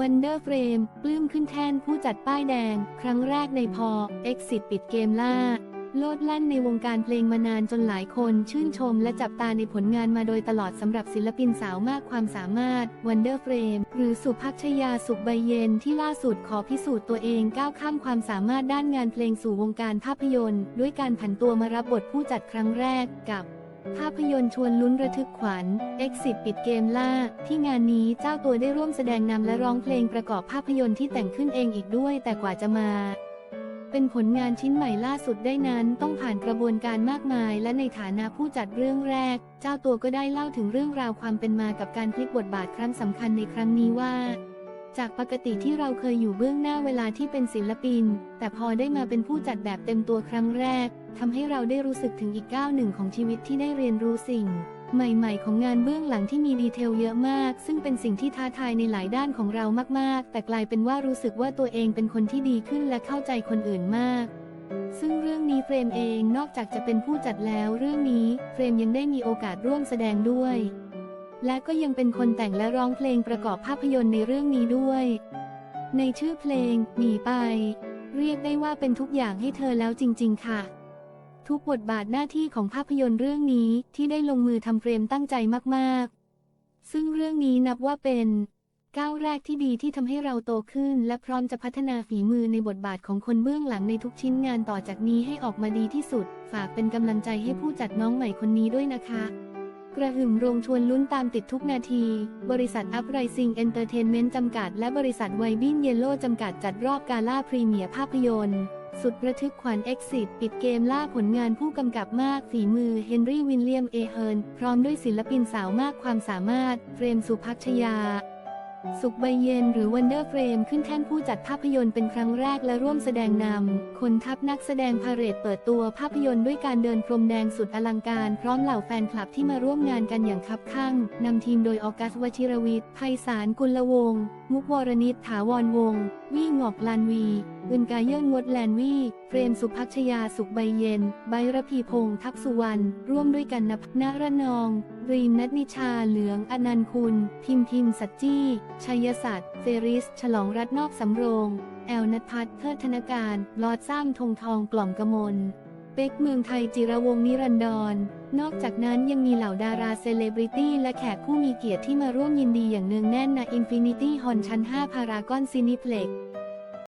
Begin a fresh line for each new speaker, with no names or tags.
วันเดอร์เฟรม ปลื้มขึ้นแท่นผู้จัดป้ายแดง ครั้งแรกในพอ Exit ปิดเกมล่า โลดแล่นในวงการเพลงมานานจนหลายคนชื่นชมและจับตาในผลงานมาโดยตลอดสำหรับศิลปินสาวมากความสามารถ Wonder Frame หรือสุภัชยาสุขใบเย็นที่ล่าสุดขอพิสูจน์ตัวเองก้าวข้ามความสามารถด้านงานเพลงสู่วงการภาพยนตร์ ด้วยการผันตัวมารับบทผู้จัดครั้งแรกกับ ภาพยนตร์ชวนลุ้นระทึกขวัญ Exit ปิดเกมล่า ที่งานนี้เจ้าตัวได้ร่วมแสดงนำและร้องเพลงประกอบภาพยนตร์ที่แต่งขึ้นเองอีกด้วย แต่กว่าจะมา เป็นผลงานชิ้นใหม่ล่าสุดได้นั้น ต้องผ่านกระบวนการมากมาย และในฐานะผู้จัดเรื่องแรก เจ้าตัวก็ได้เล่าถึงเรื่องราวความเป็นมากับการพลิกบทบาทครั้งสำคัญในครั้งนี้ว่า จากปกติที่เราเคยอยู่เบื้องหน้าเวลาที่เป็นศิลปิน แต่พอได้มาเป็นผู้จัดแบบเต็มตัวครั้งแรกทำให้เราได้รู้สึกถึงอีกก้าวหนึ่งของชีวิตที่ได้เรียนรู้สิ่ง ใหม่ ๆ ของงานเบื้องหลังที่มีดีเทลเยอะมาก ซึ่งเป็นสิ่งที่ท้าทายในหลายด้านของเรามากๆ แต่กลายเป็นว่ารู้สึกว่าตัวเองเป็นคนที่ดีขึ้นและเข้าใจคนอื่นมาก ซึ่งเรื่องนี้เฟรมเองนอกจากจะเป็นผู้จัดแล้ว เรื่องนี้เฟรมยังได้มีโอกาสร่วมแสดงด้วย และก็ยังเป็นคนแต่งและร้องเพลงประกอบภาพยนตร์ในเรื่องนี้ด้วย ในชื่อเพลง หนีไป เรียกได้ว่าเป็นทุกอย่างให้เธอแล้วจริง ๆ ค่ะ ทุกบทบาทหน้าที่ของภาพยนตร์เรื่องนี้ที่ได้ลงมือทำเฟรมตั้งใจมากๆ ซึ่งเรื่องนี้นับว่าเป็นก้าวแรกที่ดีที่ทำให้เราโตขึ้น และพร้อมจะพัฒนาฝีมือในบทบาทของคนเบื้องหลังในทุกชิ้นงานต่อจากนี้ให้ออกมาดีที่สุด ฝากเป็นกำลังใจให้ผู้จัดน้องใหม่คนนี้ด้วยนะคะ กระหึ่มรงชวนลุ้นตามติดทุกนาที บริษัทอัพไรซิงเอนเตอร์เทนเมนต์จำกัด และบริษัทไวบินเยลโล่จำกัดจัดรอบกาล่าพรีเมียร์ภาพยนตร์ สุดระทึกขวัญ Exit ปิดเกมล่าผลงานผู้กำกับมากฝีมือเฮนรี่วินเลียมเอเฮิร์นพร้อมด้วยศิลปินสาวมากความสามารถเฟรมสุพัชยา สุขใบเย็นหรือวันเดอร์เฟรมขึ้นแท่นผู้จัดภาพยนตร์เป็นครั้งแรกและร่วมแสดงนำ คนทัพนักแสดงพาเรตเปิดตัวภาพยนตร์ด้วยการเดินพรมแดงสุดอลังการ พร้อมเหล่าแฟนคลับที่มาร่วมงานกันอย่างคับข้างนำทีมโดยออกัสวชิรวิทย์ไพศาลกุลวงศ์มุกวรนิตถาวรวงศ์วิ่งอกลานวี อึนกาเยินงดแลนวี่เฟรมสุพัชยาสุขใบเย็น ใบระพีพงษ์ทักสุวรรณ ร่วมด้วยกันนภนระนอง รีมนัทนิชาเหลือง อนันต์คุณ พิมพิมสัจจี้ ชัยศักดิ์เฟริส ฉลองรัตนนอกสำโรง แอลนัทพัฒน์เทิดธนการ ลอดซ้ำธงทองกล่อมกมล เป็กเมืองไทยจิรวงนิรันดร นอกจากนั้นยังมีเหล่าดาราเซเลบริตี้และแขกผู้มีเกียรติที่มาร่วมยินดีอย่างเนืองแน่นณอินฟินิตี้ฮอลชั้น 5 พารากอนซินิเพล็ก